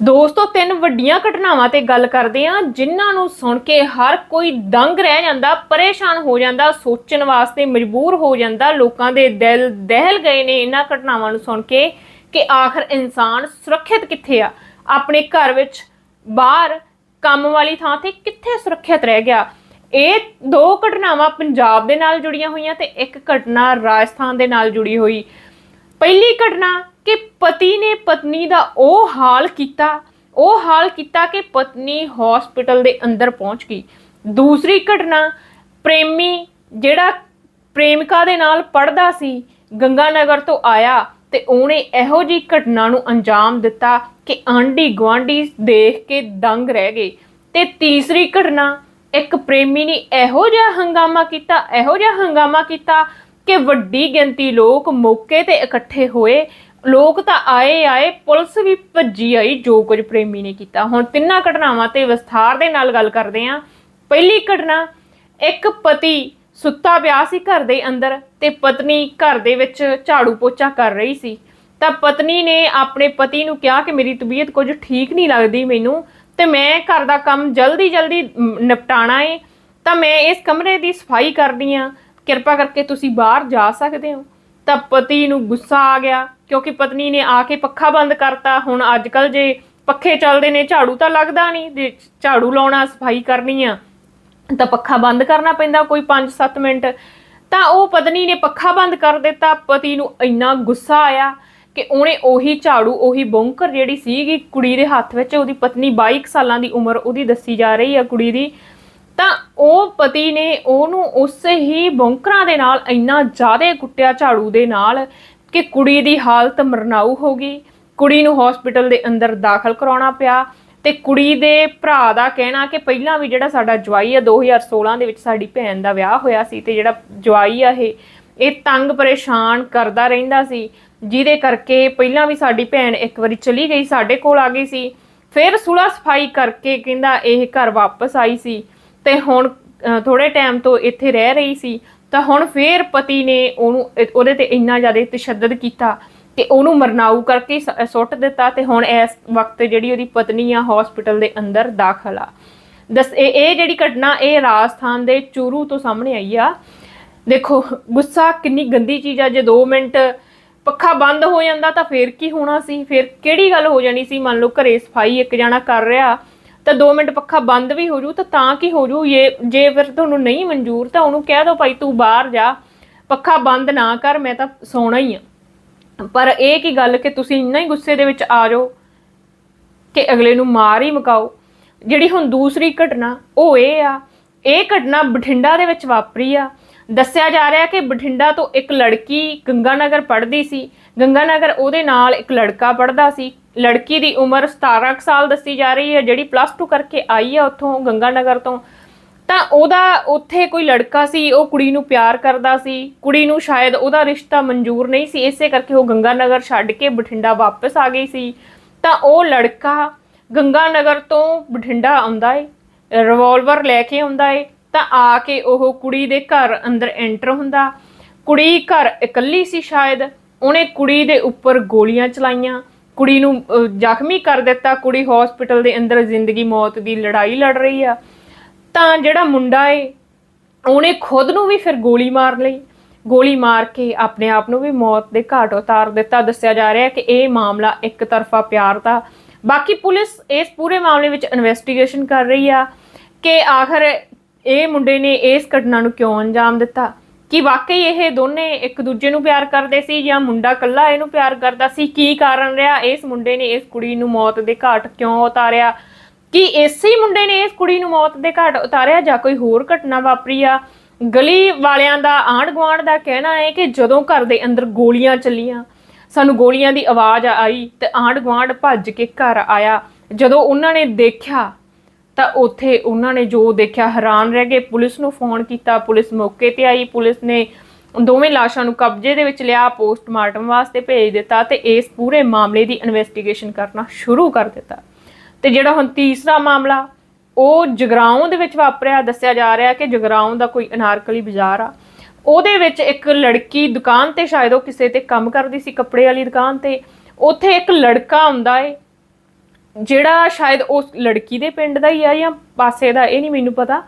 ਦੋਸਤੋ, ਤਿੰਨ ਵੱਡੀਆਂ ਘਟਨਾਵਾਂ ਤੇ ਗੱਲ ਕਰਦੇ ਹਾਂ, ਜਿਨ੍ਹਾਂ ਨੂੰ ਸੁਣ ਕੇ ਹਰ ਕੋਈ ਦੰਗ ਰਹਿ ਜਾਂਦਾ, ਪਰੇਸ਼ਾਨ ਹੋ ਜਾਂਦਾ, ਸੋਚਣ ਵਾਸਤੇ ਮਜਬੂਰ ਹੋ ਜਾਂਦਾ, ਲੋਕਾਂ ਦੇ ਦਿਲ ਦਹਿਲ ਗਏ ਨੇ ਇਹਨਾਂ ਘਟਨਾਵਾਂ ਨੂੰ ਸੁਣ ਕੇ ਕਿ ਆਖਰ ਇਨਸਾਨ ਸੁਰੱਖਿਅਤ ਕਿੱਥੇ ਆ? ਆਪਣੇ ਘਰ ਵਿੱਚ ਬਾਹਰ ਕੰਮ ਵਾਲੀ ਥਾਂ ਤੇ ਕਿੱਥੇ ਸੁਰੱਖਿਅਤ ਰਹਿ ਗਿਆ? ਇਹ ਦੋ ਘਟਨਾਵਾਂ ਪੰਜਾਬ ਦੇ ਨਾਲ ਜੁੜੀਆਂ ਹੋਈਆਂ ਤੇ ਇੱਕ ਘਟਨਾ ਰਾਜਸਥਾਨ ਦੇ ਨਾਲ ਜੁੜੀ ਹੋਈ। ਪਹਿਲੀ ਘਟਨਾ ਕਿ ਪਤੀ ਨੇ ਪਤਨੀ ਦਾ ਉਹ ਹਾਲ ਕੀਤਾ, ਉਹ ਹਾਲ ਕੀਤਾ ਕਿ ਪਤਨੀ ਹਸਪੀਟਲ ਦੇ ਅੰਦਰ ਪਹੁੰਚ ਗਈ। ਦੂਸਰੀ ਘਟਨਾ, ਪ੍ਰੇਮੀ ਜਿਹੜਾ ਪ੍ਰੇਮਿਕਾ ਦੇ ਨਾਲ ਪੜਦਾ ਸੀ, ਗੰਗਾਨਗਰ ਤੋਂ ਆਇਆ ਤੇ ਉਹਨੇ ਇਹੋ ਜੀ ਘਟਨਾ ਨੂੰ ਅੰਜਾਮ ਦਿੱਤਾ ਕਿ ਆਂਢੀ ਗੁਆਂਢੀ ਦੇਖ ਕੇ ਦੰਗ ਰਹਿ ਗਏ। ਤੇ ਤੀਸਰੀ ਘਟਨਾ, ਇੱਕ ਪ੍ਰੇਮੀ ਨੇ ਇਹੋ ਜਿਹਾ ਹੰਗਾਮਾ ਕੀਤਾ, ਇਹੋ ਜਿਹਾ ਹੰਗਾਮਾ ਕੀਤਾ ਕਿ ਵੱਡੀ ਗਿਣਤੀ ਲੋਕ ਮੌਕੇ ਤੇ ਇਕੱਠੇ ਹੋਏ ਲੋਕ ਤਾਂ ਆਏ ਆਏ ਪੁਲਿਸ ਵੀ ਭੱਜੀ ਆਈ ਜੋ ਕੁਝ ਪ੍ਰੇਮੀ ਨੇ ਕੀਤਾ। ਹੁਣ ਤਿੰਨਾਂ ਘਟਨਾਵਾਂ ਤੇ ਵਿਸਥਾਰ ਦੇ ਨਾਲ ਗੱਲ ਕਰਦੇ ਹਾਂ। ਪਹਿਲੀ ਘਟਨਾ ਇੱਕ ਪਤੀ ਸੁੱਤਾ ਪਿਆ ਸੀ ਘਰ ਦੇ ਅੰਦਰ ਤੇ ਪਤਨੀ ਘਰ ਦੇ ਵਿੱਚ ਝਾੜੂ ਪੋਚਾ ਕਰ ਰਹੀ ਸੀ। ਤਾਂ ਪਤਨੀ ਨੇ ਆਪਣੇ ਪਤੀ ਨੂੰ ਕਿਹਾ ਕਿ ਮੇਰੀ ਤਬੀਅਤ ਕੁਝ ਠੀਕ ਨਹੀਂ ਲੱਗਦੀ ਮੈਨੂੰ ਤੇ ਮੈਂ ਘਰ ਦਾ ਕੰਮ ਜਲਦੀ ਜਲਦੀ ਮ, ਨਿਪਟਾਣਾ ਏ। ਤਾਂ ਮੈਂ ਇਸ ਕਮਰੇ ਦੀ ਸਫ਼ਾਈ ਕਰਦੀ ਆ ਕਿਰਪਾ ਕਰਕੇ ਤੁਸੀਂ ਬਾਹਰ ਜਾ ਸਕਦੇ ਹੋ। ਤਾਂ ਪਤੀ ਨੂੰ ਗੁੱਸਾ ਆ ਗਿਆ, ਕਿਉਂਕਿ ਪਤਨੀ ਨੇ ਆ ਕੇ ਪੱਖਾ ਬੰਦ ਕਰਤਾ। ਹੁਣ ਅੱਜ ਕੱਲ ਜੇ ਪੱਖੇ ਚੱਲਦੇ ਨੇ, ਝਾੜੂ ਤਾਂ ਲੱਗਦਾ ਨਹੀਂ, ਜੇ ਝਾੜੂ ਲਾਉਣਾ, ਸਫ਼ਾਈ ਕਰਨੀ ਆ, ਤਾਂ ਪੱਖਾ ਬੰਦ ਕਰਨਾ ਪੈਂਦਾ ਕੋਈ 5-7 ਮਿੰਟ। ਤਾਂ ਉਹ ਪਤਨੀ ਨੇ ਪੱਖਾ ਬੰਦ ਕਰ ਦਿੱਤਾ, ਪਤੀ ਨੂੰ ਇੰਨਾ ਗੁੱਸਾ ਆਇਆ ਕਿ ਉਹਨੇ ਉਹੀ ਝਾੜੂ, ਉਹੀ ਬੌਂਕਰ ਜਿਹੜੀ ਸੀਗੀ, ਕੁੜੀ ਦੇ ਹੱਥ ਵਿੱਚ, ਉਹਦੀ ਪਤਨੀ 22 ਕੁ ਸਾਲਾਂ ਦੀ ਉਮਰ ਉਹਦੀ ਦੱਸੀ ਜਾ ਰਹੀ ਆ ਕੁੜੀ ਦੀ। ਤਾਂ ਉਹ ਪਤੀ ਨੇ ਉਹਨੂੰ ਉਸੇ ਹੀ ਬੌਂਕਰਾਂ ਦੇ ਨਾਲ ਇੰਨਾ ਜ਼ਿਆਦਾ ਕੁੱਟਿਆ ਝਾੜੂ ਦੇ ਨਾਲ ਕਿ ਕੁੜੀ ਦੀ ਹਾਲਤ ਮਰਨਾਊ ਹੋ ਗਈ। ਕੁੜੀ ਨੂੰ ਹਸਪੀਟਲ ਦੇ ਅੰਦਰ ਦਾਖਲ ਕਰਾਉਣਾ ਪਿਆ ਤੇ ਕੁੜੀ ਦੇ ਭਰਾ ਦਾ ਕਹਿਣਾ ਕਿ ਪਹਿਲਾਂ ਵੀ ਜਿਹੜਾ ਸਾਡਾ ਜਵਾਈ ਆ 2016 ਦੇ ਵਿੱਚ ਸਾਡੀ ਭੈਣ ਦਾ ਵਿਆਹ ਹੋਇਆ ਸੀ ਤੇ ਜਿਹੜਾ ਜਵਾਈ ਆ ਇਹ ਇਹ ਤੰਗ ਪਰੇਸ਼ਾਨ ਕਰਦਾ ਰਹਿੰਦਾ ਸੀ। ਜਿਹਦੇ ਕਰਕੇ ਪਹਿਲਾਂ ਵੀ ਸਾਡੀ ਭੈਣ ਇੱਕ ਵਾਰੀ ਚਲੀ ਗਈ, ਸਾਡੇ ਕੋਲ ਆ ਗਈ ਸੀ। ਫਿਰ ਸੁਲਾ ਸਫ਼ਾਈ ਕਰਕੇ ਕਹਿੰਦਾ ਇਹ ਘਰ ਵਾਪਸ ਆਈ ਸੀ। ਤੇ ਹੁਣ ਥੋੜੇ ਟਾਈਮ ਤੋਂ ਇੱਥੇ ਰਹਿ ਰਹੀ ਸੀ, ਤਾਂ ਹੁਣ ਫੇਰ ਪਤੀ ਨੇ ਉਹਨੂੰ ਉਹਦੇ ਤੇ ਇੰਨਾ ਜ਼ਿਆਦਾ ਤਸ਼ੱਦਦ ਕੀਤਾ ਕਿ ਉਹਨੂੰ ਮਰਨਾਊ ਕਰਕੇ ਸੁੱਟ ਦਿੱਤਾ ਤੇ ਹੁਣ ਇਸ ਵਕਤ ਜਿਹੜੀ ਉਹਦੀ ਪਤਨੀ ਆ ਹਸਪੀਟਲ ਦੇ ਅੰਦਰ ਦਾਖਲ ਆ। ਦਸ, ਇਹ ਇਹ ਜਿਹੜੀ ਘਟਨਾ, ਇਹ ਰਾਜਸਥਾਨ ਦੇ ਚੂਰੂ ਤੋਂ ਸਾਹਮਣੇ ਆਈ ਆ। ਦੇਖੋ, ਗੁੱਸਾ ਕਿੰਨੀ ਗੰਦੀ ਚੀਜ਼ ਆ, ਜੇ 2 ਮਿੰਟ ਪੱਖਾ ਬੰਦ ਹੋ ਜਾਂਦਾ ਤਾਂ ਫੇਰ ਕੀ ਹੋਣਾ ਸੀ? ਫੇਰ ਕਿਹੜੀ ਗੱਲ ਹੋ ਜਾਣੀ ਸੀ? ਮੰਨ ਲਓ ਘਰੇ ਸਫ਼ਾਈ ਇੱਕ ਜਣਾ ਕਰ ਰਿਹਾ ਤਾਂ 2 ਮਿੰਟ ਪੱਖਾ ਬੰਦ ਵੀ ਹੋ ਜੂ, ਤਾਂ ਤਾਂ ਕੀ ਹੋ ਜੂ? ਇਹ ਜੇ ਫਿਰ ਤੁਹਾਨੂੰ ਨਹੀਂ ਮਨਜ਼ੂਰ, ਤਾਂ ਉਹਨੂੰ ਕਹਿ ਦਿਓ ਭਾਈ ਤੂੰ ਬਾਹਰ ਜਾ, ਪੱਖਾ ਬੰਦ ਨਾ ਕਰ, ਮੈਂ ਤਾਂ ਸੌਣਾ ਹੀ ਆ। ਪਰ ਇਹ ਕੀ ਗੱਲ ਕਿ ਤੁਸੀਂ ਇੰਨਾ ਹੀ ਗੁੱਸੇ ਦੇ ਵਿੱਚ ਆ ਜਾਓ ਕਿ ਅਗਲੇ ਨੂੰ ਮਾਰ ਹੀ ਮੁਕਾਓ। ਜਿਹੜੀ ਹੁਣ ਦੂਸਰੀ ਘਟਨਾ, ਉਹ ਇਹ ਆ, ਇਹ ਘਟਨਾ ਬਠਿੰਡਾ ਦੇ ਵਿੱਚ ਵਾਪਰੀ ਆ। ਦੱਸਿਆ ਜਾ ਰਿਹਾ ਕਿ ਬਠਿੰਡਾ ਤੋਂ ਇੱਕ ਲੜਕੀ ਗੰਗਾਨਗਰ ਪੜ੍ਹਦੀ ਸੀ, ਗੰਗਾਨਗਰ ਉਹਦੇ ਨਾਲ ਇੱਕ ਲੜਕਾ ਪੜ੍ਹਦਾ ਸੀ। ਲੜਕੀ ਦੀ ਉਮਰ 17 ਕੁ ਸਾਲ ਦੱਸੀ ਜਾ ਰਹੀ ਹੈ, ਜਿਹੜੀ ਪਲੱਸ 2 ਕਰਕੇ ਆਈ ਆ ਉੱਥੋਂ ਗੰਗਾਨਗਰ ਤੋਂ। ਤਾਂ ਉਹਦਾ ਉੱਥੇ ਕੋਈ ਲੜਕਾ ਸੀ, ਉਹ ਕੁੜੀ ਨੂੰ ਪਿਆਰ ਕਰਦਾ ਸੀ, ਕੁੜੀ ਨੂੰ ਸ਼ਾਇਦ ਉਹਦਾ ਰਿਸ਼ਤਾ ਮਨਜ਼ੂਰ ਨਹੀਂ ਸੀ, ਇਸੇ ਕਰਕੇ ਉਹ ਗੰਗਾਨਗਰ ਛੱਡ ਕੇ ਬਠਿੰਡਾ ਵਾਪਸ ਆ ਗਈ ਸੀ। ਤਾਂ ਉਹ ਲੜਕਾ ਗੰਗਾਨਗਰ ਤੋਂ ਬਠਿੰਡਾ ਆਉਂਦਾ ਏ ਰਿਵਾਲਵਰ ਲੈ ਕੇ ਆਉਂਦਾ ਏ, ਤਾਂ ਆ ਕੇ ਉਹ ਕੁੜੀ ਦੇ ਘਰ ਅੰਦਰ ਐਂਟਰ ਹੁੰਦਾ। ਕੁੜੀ ਘਰ ਇਕੱਲੀ ਸੀ ਸ਼ਾਇਦ, ਉਹਨੇ ਕੁੜੀ ਦੇ ਉੱਪਰ ਗੋਲੀਆਂ ਚਲਾਈਆਂ। ਕੁੜੀ ਨੂੰ ਜ਼ਖਮੀ ਕਰ ਦਿੱਤਾ, ਕੁੜੀ ਹਸਪੀਟਲ ਦੇ ਅੰਦਰ ਜ਼ਿੰਦਗੀ ਮੌਤ ਦੀ ਲੜਾਈ ਲੜ ਰਹੀ ਆ। ਤਾਂ ਜਿਹੜਾ ਮੁੰਡਾ ਏ, ਉਹਨੇ ਖੁਦ ਨੂੰ ਵੀ ਫਿਰ ਗੋਲੀ ਮਾਰ ਲਈ। ਗੋਲੀ ਮਾਰ ਕੇ ਆਪਣੇ ਆਪ ਨੂੰ ਵੀ ਮੌਤ ਦੇ ਘਾਟ ਉਤਾਰ ਦਿੱਤਾ। ਦੱਸਿਆ ਜਾ ਰਿਹਾ ਹੈ ਕਿ ਇਹ ਮਾਮਲਾ ਇੱਕ ਤਰਫਾ ਪਿਆਰ ਦਾ। ਬਾਕੀ ਪੁਲਿਸ ਇਸ ਪੂਰੇ ਮਾਮਲੇ ਵਿੱਚ ਇਨਵੈਸਟੀਗੇਸ਼ਨ ਕਰ ਰਹੀ ਆ ਕਿ ਆਖਰ ਇਹ ਮੁੰਡੇ ਨੇ ਇਸ ਘਟਨਾ ਨੂੰ ਕਿਉਂ ਅੰਜਾਮ ਦਿੱਤਾ? ਕਿ ਵਾਕਈ ਇਹ ਦੋਨੇ ਇੱਕ ਦੂਜੇ ਨੂੰ ਪਿਆਰ ਕਰਦੇ ਸੀ ਜਾਂ ਮੁੰਡਾ ਇਕੱਲਾ ਇਹਨੂੰ ਪਿਆਰ ਕਰਦਾ ਸੀ? ਕੀ ਕਾਰਨ ਰਿਹਾ? ਇਸ ਮੁੰਡੇ ਨੇ ਇਸ ਕੁੜੀ ਨੂੰ ਮੌਤ ਦੇ ਘਾਟ ਕਿਉਂ ਉਤਾਰਿਆ? ਕਿ ਇਸੇ ਮੁੰਡੇ ਨੇ ਇਸ ਕੁੜੀ ਨੂੰ ਮੌਤ ਦੇ ਘਾਟ ਉਤਾਰਿਆ ਜਾਂ ਕੋਈ ਹੋਰ ਘਟਨਾ ਵਾਪਰੀ ਆ? ਗਲੀ ਵਾਲਿਆਂ ਦਾ ਆਂਢ ਗੁਆਂਢ ਦਾ ਕਹਿਣਾ ਹੈ ਕਿ ਜਦੋਂ ਘਰ ਦੇ ਅੰਦਰ ਗੋਲੀਆਂ ਚੱਲੀਆਂ, ਸਾਨੂੰ ਗੋਲੀਆਂ ਦੀ ਆਵਾਜ਼ ਆਈ ਤੇ ਆਂਢ ਗੁਆਂਢ ਭੱਜ ਕੇ ਘਰ ਆਇਆ। ਜਦੋਂ ਉਹਨਾਂ ਨੇ ਦੇਖਿਆ ਤਾਂ ਉੱਥੇ ਉਹਨਾਂ ਨੇ ਜੋ ਦੇਖਿਆ ਹੈਰਾਨ ਰਹਿ ਗਏ। ਪੁਲਿਸ ਨੂੰ ਫੋਨ ਕੀਤਾ, ਪੁਲਿਸ ਮੌਕੇ ਤੇ ਆਈ। ਪੁਲਿਸ ਨੇ ਦੋਵੇਂ ਲਾਸ਼ਾਂ ਨੂੰ ਕਬਜ਼ੇ ਦੇ ਵਿੱਚ ਲਿਆ, ਪੋਸਟਮਾਰਟਮ ਵਾਸਤੇ ਭੇਜ ਦਿੱਤਾ ਤੇ ਇਸ ਪੂਰੇ ਮਾਮਲੇ ਦੀ ਇਨਵੈਸਟੀਗੇਸ਼ਨ ਕਰਨਾ ਸ਼ੁਰੂ ਕਰ ਦਿੱਤਾ। ਤੇ ਜਿਹੜਾ ਹੁਣ ਤੀਸਰਾ ਮਾਮਲਾ, ਉਹ ਜਗਰਾਉਂ ਦੇ ਵਿੱਚ ਵਾਪਰਿਆ। ਦੱਸਿਆ ਜਾ ਰਿਹਾ ਕਿ ਜਗਰਾਉਂ ਦਾ ਕੋਈ ਅਨਾਰਕਲੀ ਬਾਜ਼ਾਰ ਆ। ਉਹਦੇ ਵਿੱਚ ਇੱਕ ਲੜਕੀ ਦੁਕਾਨ ਤੇ ਸ਼ਾਇਦ ਉਹ ਕਿਸੇ ਤੇ ਕੰਮ ਕਰਦੀ ਸੀ, ਕੱਪੜੇ ਵਾਲੀ ਦੁਕਾਨ ਤੇ। ਉੱਥੇ ਇੱਕ ਲੜਕਾ ਆਉਂਦਾ ਏ ਜਿਹੜਾ ਸ਼ਾਇਦ ਉਸ ਲੜਕੀ ਦੇ ਪਿੰਡ ਦਾ ਹੀ ਆ ਜਾਂ ਪਾਸੇ ਦਾ, ਇਹ ਨਹੀਂ ਮੈਨੂੰ ਪਤਾ।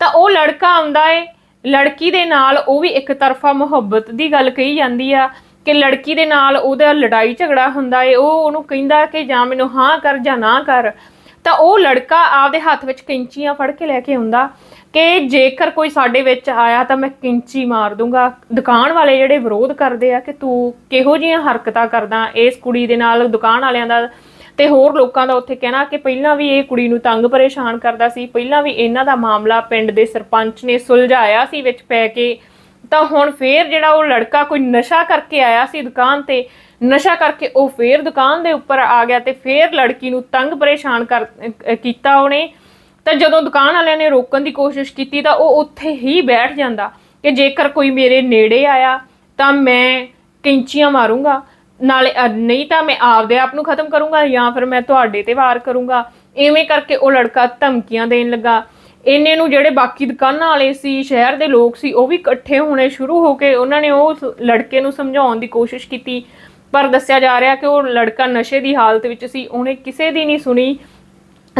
ਤਾਂ ਉਹ ਲੜਕਾ ਆਉਂਦਾ ਏ, ਲੜਕੀ ਦੇ ਨਾਲ ਉਹ ਵੀ ਇੱਕ ਤਰਫਾ ਮੁਹੱਬਤ ਦੀ ਗੱਲ ਕਹੀ ਜਾਂਦੀ ਆ ਕਿ ਲੜਕੀ ਦੇ ਨਾਲ ਉਹਦਾ ਲੜਾਈ ਝਗੜਾ ਹੁੰਦਾ ਏ, ਉਹ ਉਹਨੂੰ ਕਹਿੰਦਾ ਕਿ ਜਾਂ ਮੈਨੂੰ ਹਾਂ ਕਰ ਜਾਂ ਨਾ ਕਰ। ਤਾਂ ਉਹ ਲੜਕਾ ਆਪਦੇ ਹੱਥ ਵਿੱਚ ਕਿੰਚੀਆਂ ਫੜ ਕੇ ਲੈ ਕੇ ਆਉਂਦਾ ਕਿ ਜੇਕਰ ਕੋਈ ਸਾਡੇ ਵਿੱਚ ਆਇਆ ਤਾਂ ਮੈਂ ਕਿੰਚੀ ਮਾਰ ਦੂੰਗਾ। ਦੁਕਾਨ ਵਾਲੇ ਜਿਹੜੇ ਵਿਰੋਧ ਕਰਦੇ ਆ ਕਿ ਤੂੰ ਕਿਹੋ ਜਿਹੀਆਂ ਹਰਕਤਾਂ ਕਰਦਾ, ਇਸ ਕੁੜੀ ਦੇ ਨਾਲ ਦੁਕਾਨ ਵਾਲਿਆਂ ਦਾ ਤੇ ਹੋਰ ਲੋਕਾਂ ਦਾ ਉੱਥੇ ਕਹਿਣਾ ਕਿ ਪਹਿਲਾਂ ਵੀ ਇਹ ਕੁੜੀ ਨੂੰ ਤੰਗ ਪਰੇਸ਼ਾਨ ਕਰਦਾ ਸੀ, ਪਹਿਲਾਂ ਵੀ ਇਹਨਾਂ ਦਾ ਮਾਮਲਾ ਪਿੰਡ ਦੇ ਸਰਪੰਚ ਨੇ ਸੁਲਝਾਇਆ ਸੀ ਵਿੱਚ ਪੈ ਕੇ। ਤਾਂ ਹੁਣ ਫੇਰ ਜਿਹੜਾ ਉਹ ਲੜਕਾ ਕੋਈ ਨਸ਼ਾ ਕਰਕੇ ਆਇਆ ਸੀ ਦੁਕਾਨ ਤੇ, ਨਸ਼ਾ ਕਰਕੇ ਉਹ ਫੇਰ ਦੁਕਾਨ ਦੇ ਉੱਪਰ ਆ ਗਿਆ ਤੇ ਫੇਰ ਲੜਕੀ ਨੂੰ ਤੰਗ ਪਰੇਸ਼ਾਨ ਕਰ ਕੀਤਾ ਉਹਨੇ। ਤਾਂ ਜਦੋਂ ਦੁਕਾਨ ਵਾਲਿਆਂ ਨੇ ਰੋਕਣ ਦੀ ਕੋਸ਼ਿਸ਼ ਕੀਤੀ ਤਾਂ ਉਹ ਉੱਥੇ ਹੀ ਬੈਠ ਜਾਂਦਾ ਕਿ ਜੇਕਰ ਕੋਈ ਮੇਰੇ ਨੇੜੇ ਆਇਆ ਤਾਂ ਮੈਂ ਕੈਂਚੀਆਂ ਮਾਰੂੰਗਾ। ਨਾਲੇ ਅ, ਨਹੀਂ ਤਾਂ ਮੈਂ ਆਪਦੇ ਆਪ ਨੂੰ ਖਤਮ ਕਰੂੰਗਾ ਜਾਂ ਫਿਰ ਮੈਂ ਤੁਹਾਡੇ ਤੇ ਵਾਰ ਕਰੂੰਗਾ। ਐਵੇਂ ਕਰਕੇ ਉਹ ਲੜਕਾ ਧਮਕੀਆਂ ਦੇਣ ਲੱਗਾ। ਇੰਨੇ ਨੂੰ ਜਿਹੜੇ ਬਾਕੀ ਦੁਕਾਨਾਂ ਵਾਲੇ ਸੀ ਸ਼ਹਿਰ ਦੇ ਲੋਕ ਸੀ ਉਹ ਵੀ ਇਕੱਠੇ ਹੋਣੇ ਸ਼ੁਰੂ ਹੋ ਕੇ ਉਹਨਾਂ ਨੇ ਉਹ ਸ- ਲੜਕੇ ਨੂੰ ਸਮਝਾਉਣ ਦੀ ਕੋਸ਼ਿਸ਼ ਕੀਤੀ। ਪਰ ਦੱਸਿਆ ਜਾ ਰਿਹਾ ਕਿ ਉਹ ਲੜਕਾ ਨਸ਼ੇ ਦੀ ਹਾਲਤ ਵਿੱਚ ਸੀ ਉਹਨੇ ਕਿਸੇ ਦੀ ਨਹੀਂ ਸੁਣੀ।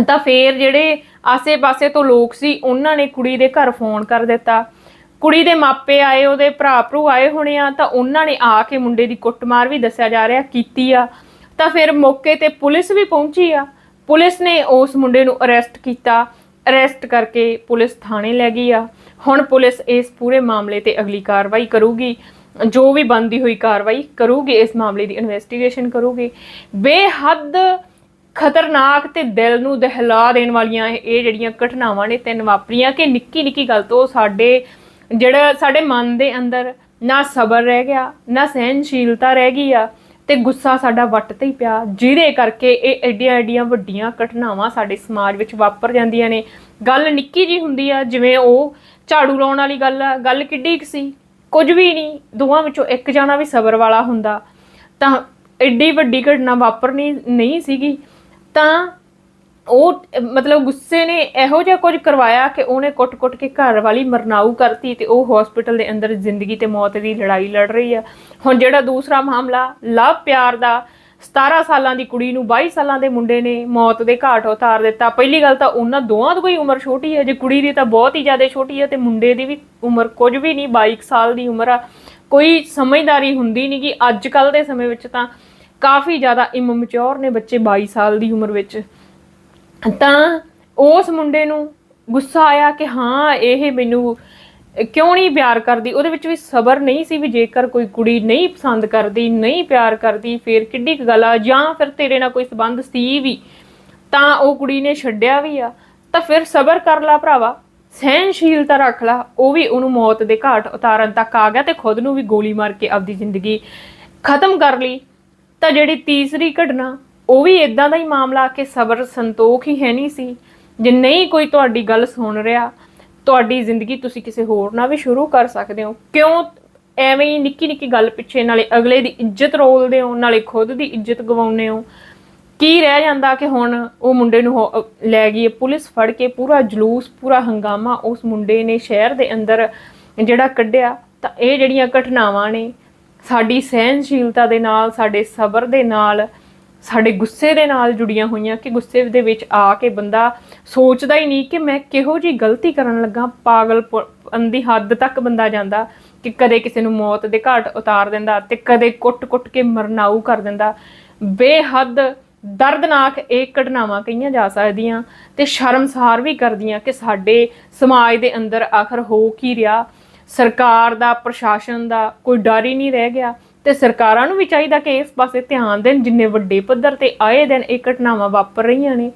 ਤਾਂ ਫੇਰ ਜਿਹੜੇ ਆਸੇ-ਪਾਸੇ ਤੋਂ ਲੋਕ ਸੀ ਉਹਨਾਂ ਨੇ ਕੁੜੀ ਦੇ ਘਰ ਫੋਨ ਕਰ ਦਿੱਤਾ। ਕੁੜੀ ਦੇ ਮਾਪੇ ਆਏ, ਉਹਦੇ ਭਰਾ ਭਰੂ ਆਏ ਹੋਣੇ ਆ, ਤਾਂ ਉਹਨਾਂ ਨੇ ਆ ਕੇ ਮੁੰਡੇ ਦੀ ਕੁੱਟਮਾਰ ਵੀ ਦੱਸਿਆ ਜਾ ਰਿਹਾ, ਕੀਤੀ ਆ। ਤਾਂ ਫਿਰ ਮੌਕੇ ਤੇ ਪੁਲਿਸ ਵੀ ਪਹੁੰਚੀ ਆ। ਪੁਲਿਸ ਨੇ ਉਸ ਮੁੰਡੇ ਨੂੰ ਅਰੈਸਟ ਕੀਤਾ। ਅਰੈਸਟ ਕਰਕੇ ਪੁਲਿਸ ਥਾਣੇ ਲੈ ਗਈ ਆ। ਹੁਣ ਪੁਲਿਸ ਇਸ ਪੂਰੇ ਮਾਮਲੇ ਤੇ ਅਗਲੀ ਕਾਰਵਾਈ ਕਰੂਗੀ। ਜੋ ਵੀ ਬੰਦੀ ਹੋਈ ਕਾਰਵਾਈ ਕਰੂਗੀ, ਇਸ ਮਾਮਲੇ ਦੀ ਇਨਵੈਸਟੀਗੇਸ਼ਨ ਕਰੂਗੀ। ਬੇਹੱਦ ਖਤਰਨਾਕ ਤੇ ਦਿਲ ਨੂੰ ਦਹਿਲਾ ਦੇਣ ਵਾਲੀਆਂ ਇਹ ਇਹ ਜਿਹੜੀਆਂ ਘਟਨਾਵਾਂ ਨੇ ਤਿੰਨ ਵਾਪਰੀਆਂ ਕਿ ਨਿੱਕੀ ਨਿੱਕੀ ਗੱਲ ਤੋਂ ਸਾਡੇ ਜਿਹੜਾ ਸਾਡੇ ਮਨ ਦੇ ਅੰਦਰ ਨਾ ਸਬਰ ਰਹਿ ਗਿਆ, ਨਾ ਸਹਿਨਸ਼ੀਲਤਾ ਰਹਿ ਗਈ ਆ, ਤੇ ਗੁੱਸਾ ਸਾਡਾ ਵੱਟ ਤੇ ਹੀ ਪਿਆ। ਜਿਹਦੇ ਕਰਕੇ ਇਹ ਐਡੀਆਂ ਐਡੀਆਂ ਵੱਡੀਆਂ ਘਟਨਾਵਾਂ ਸਾਡੇ ਸਮਾਜ ਵਿੱਚ ਵਾਪਰ ਜਾਂਦੀਆਂ ਨੇ। ਗੱਲ ਨਿੱਕੀ ਜੀ ਹੁੰਦੀ ਆ, ਜਿਵੇਂ ਉਹ ਝਾੜੂ ਲਾਉਣ ਵਾਲੀ ਗੱਲ ਆ, ਗੱਲ ਕਿੱਡੀ ਕੁ ਸੀ। ਕੁਝ ਵੀ ਨਹੀਂ, ਦੋਵਾਂ ਵਿੱਚੋਂ ਇੱਕ ਜਾਣਾ ਵੀ ਸਬਰ ਵਾਲਾ ਹੁੰਦਾ। ਤਾਂ ਐਡੀ ਵੱਡੀ ਘਟਨਾ ਵਾਪਰਨੀ ਨਹੀਂ ਸੀਗੀ। ਤਾਂ ਉਹ, ਮਤਲਬ ਗੁੱਸੇ ਨੇ ਇਹੋ ਜਿਹਾ ਕੁਝ ਕਰਵਾਇਆ ਕਿ ਉਹਨੇ ਕੁੱਟ-ਕੁੱਟ ਕੇ ਘਰ ਵਾਲੀ ਮਰਨਾਊ ਕਰਤੀ ਤੇ ਉਹ ਹਸਪੀਟਲ ਦੇ ਅੰਦਰ ਜ਼ਿੰਦਗੀ ਤੇ ਮੌਤ ਦੀ ਲੜਾਈ ਲੜ ਰਹੀ ਆ। ਹੁਣ ਜਿਹੜਾ ਦੂਸਰਾ ਮਾਮਲਾ, ਲਵ ਪਿਆਰ ਦਾ 17 ਸਾਲਾਂ ਦੀ ਕੁੜੀ ਨੂੰ 22 ਸਾਲਾਂ ਦੇ ਮੁੰਡੇ ਨੇ ਮੌਤ ਦੇ ਘਾਟ ਉਤਾਰ ਦਿੱਤਾ। ਪਹਿਲੀ ਗੱਲ ਤਾਂ ਉਹਨਾਂ ਦੋਵਾਂ ਦੀ ਕੋਈ ਉਮਰ ਛੋਟੀ ਹੈ ਜੇ ਕੁੜੀ ਦੀ ਤਾਂ ਬਹੁਤ ਹੀ ਜ਼ਿਆਦਾ ਛੋਟੀ ਹੈ ਤੇ ਮੁੰਡੇ ਦੀ ਵੀ ਉਮਰ ਕੁਝ ਵੀ ਨਹੀਂ 22 ਕੁ ਸਾਲ ਦੀ ਉਮਰ ਆ। ਕੋਈ ਸਮਝਦਾਰੀ ਹੁੰਦੀ ਨਹੀਂ ਕਿ ਅੱਜ ਕੱਲ ਦੇ ਸਮੇਂ ਵਿੱਚ ਤਾਂ ਕਾਫੀ ਜ਼ਿਆਦਾ ਇਮਮਚੌਰ ਨੇ ਬੱਚੇ 22 ਸਾਲ ਦੀ ਉਮਰ ਵਿੱਚ। ਤਾਂ ਉਸ ਮੁੰਡੇ ਨੂੰ ਗੁੱਸਾ ਆਇਆ ਕਿ ਹਾਂ, ਇਹ ਮੈਨੂੰ ਕਿਉਂ ਨਹੀਂ ਪਿਆਰ ਕਰਦੀ? ਉਹਦੇ ਵਿੱਚ ਵੀ ਸਬਰ ਨਹੀਂ ਸੀ ਵੀ ਜੇਕਰ ਕੋਈ ਕੁੜੀ ਨਹੀਂ ਪਸੰਦ ਕਰਦੀ, ਨਹੀਂ ਪਿਆਰ ਕਰਦੀ, ਫਿਰ ਕਿੱਡੀ ਕੁ ਗੱਲ ਆ? ਜਾਂ ਫਿਰ ਤੇਰੇ ਨਾਲ ਕੋਈ ਸਬੰਧ ਸੀ ਵੀ, ਤਾਂ ਉਹ ਕੁੜੀ ਨੇ ਛੱਡਿਆ ਵੀ ਆ? ਤਾਂ ਫਿਰ ਸਬਰ ਕਰ ਲਾ ਭਰਾਵਾ। ਸਹਿਨਸ਼ੀਲਤਾ ਰੱਖ ਲਾ। ਉਹ ਵੀ ਉਹਨੂੰ ਮੌਤ ਦੇ ਘਾਟ ਉਤਾਰਨ ਤੱਕ ਆ ਗਿਆ ਤੇ ਖੁਦ ਨੂੰ ਵੀ ਗੋਲੀ ਮਾਰ ਕੇ ਆਪਦੀ ਜ਼ਿੰਦਗੀ ਖਤਮ ਕਰ ਲਈ। ਤਾਂ ਜਿਹੜੀ ਤੀਸਰੀ ਘਟਨਾ ਉਹ ਵੀ ਇਦਾਂ ਦਾ ਹੀ ਮਾਮਲਾ ਕਿ ਸਬਰ ਸੰਤੋਖ ਹੀ ਹੈ ਨਹੀਂ ਸੀ। ਜੇ ਨਹੀਂ ਕੋਈ ਤੁਹਾਡੀ ਗੱਲ ਸੁਣ ਰਿਹਾ, ਤੁਹਾਡੀ ਜ਼ਿੰਦਗੀ ਤੁਸੀਂ ਕਿਸੇ ਹੋਰ ਨਾਲ ਵੀ ਸ਼ੁਰੂ ਕਰ ਸਕਦੇ ਹੋ। ਕਿਉਂ ਐਵੇਂ ਹੀ ਨਿੱਕੀ ਨਿੱਕੀ ਗੱਲ ਪਿੱਛੇ ਨਾਲੇ ਅਗਲੇ ਦੀ ਇੱਜ਼ਤ ਰੋਲਦੇ ਹੋ, ਨਾਲੇ ਖੁਦ ਦੀ ਇੱਜ਼ਤ ਗਵਾਉਂਦੇ ਹੋ। ਕੀ ਰਹਿ ਜਾਂਦਾ ਕਿ ਹੁਣ ਉਹ ਮੁੰਡੇ ਨੂੰ ਹੋ- ਲੈ ਗਈ ਪੁਲਿਸ ਫੜ ਕੇ, ਪੂਰਾ ਜਲੂਸ, ਪੂਰਾ ਹੰਗਾਮਾ ਉਸ ਮੁੰਡੇ ਨੇ ਸ਼ਹਿਰ ਦੇ ਅੰਦਰ ਜਿਹੜਾ ਕੱਢਿਆ, ਤਾਂ ਇਹ ਜਿਹੜੀਆਂ ਘਟਨਾਵਾਂ ਨੇ, ਸਾਡੀ ਸਹਿਨਸ਼ੀਲਤਾ ਦੇ ਨਾਲ, ਸਾਡੇ ਸਬਰ ਦੇ ਨਾਲ ਸਾਡੇ ਗੁੱਸੇ ਦੇ ਨਾਲ ਜੁੜੀਆਂ ਹੋਈਆਂ ਕਿ ਗੁੱਸੇ ਦੇ ਵਿੱਚ ਆ ਕੇ ਬੰਦਾ ਸੋਚਦਾ ਹੀ ਨਹੀਂ ਕਿ ਮੈਂ ਕਿਹੋ ਜੀ ਗਲਤੀ ਕਰਨ ਲੱਗਾ, ਪਾਗਲ ਦੀ ਹੱਦ ਤੱਕ ਬੰਦਾ ਜਾਂਦਾ ਕਿ ਕਦੇ ਕਿਸੇ ਨੂੰ ਮੌਤ ਦੇ ਘਾਟ ਉਤਾਰ ਦਿੰਦਾ ਤੇ ਕਦੇ ਕੁੱਟ-ਕੁੱਟ ਕੇ ਮਰਨਾਊ ਕਰ ਦਿੰਦਾ। ਬੇਹੱਦ ਦਰਦਨਾਕ ਇਹ ਘਟਨਾਵਾਂ ਕਹੀਆਂ ਜਾ ਸਕਦੀਆਂ ਤੇ ਸ਼ਰਮਸਾਰ ਵੀ ਕਰਦੀਆਂ ਕਿ ਸਾਡੇ ਸਮਾਜ ਦੇ ਅੰਦਰ ਆਖਰ ਹੋ ਕੀ ਰਿਹਾ। ਸਰਕਾਰ ਦਾ, ਪ੍ਰਸ਼ਾਸਨ ਦਾ ਕੋਈ ਡਰ ਹੀ ਨਹੀਂ ਰਹਿ ਗਿਆ। ਤੇ ਸਰਕਾਰਾਂ ਨੂੰ ਵੀ ਚਾਹੀਦਾ ਕਿ ਇਸ ਪਾਸੇ ਧਿਆਨ ਦੇਣ, ਜਿੰਨੇ ਵੱਡੇ ਪੱਧਰ ਤੇ ਆਏ ਦਿਨ ਇਹ ਘਟਨਾਵਾਂ ਵਾਪਰ ਰਹੀਆਂ ਨੇ,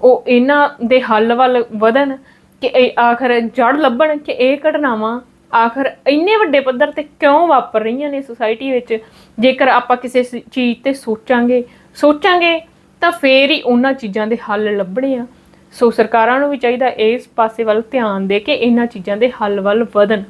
ਉਹ ਇਹਨਾਂ ਦੇ ਹੱਲ ਵੱਲ ਵਧਣ, ਕਿ ਇਹ ਆਖਰ ਜੜ ਲੱਭਣ ਕਿ ਇਹ ਘਟਨਾਵਾਂ ਆਖਰ ਇੰਨੇ ਵੱਡੇ ਪੱਧਰ ਤੇ ਕਿਉਂ ਵਾਪਰ ਰਹੀਆਂ ਨੇ ਸੁਸਾਇਟੀ ਵਿੱਚ? ਜੇਕਰ ਆਪਾਂ ਕਿਸੇ ਚੀਜ਼ ਤੇ ਸੋਚਾਂਗੇ ਸੋਚਾਂਗੇ ਤਾਂ ਫੇਰ ਹੀ ਉਹਨਾਂ ਚੀਜ਼ਾਂ ਦੇ ਹੱਲ ਲੱਭਣੇ ਆ। ਸੋ ਸਰਕਾਰਾਂ ਨੂੰ ਵੀ ਚਾਹੀਦਾ ਇਸ ਪਾਸੇ ਵੱਲ ਧਿਆਨ ਦੇ ਕੇ ਇਹਨਾਂ ਚੀਜ਼ਾਂ ਦੇ ਹੱਲ ਵੱਲ ਵਧਣ।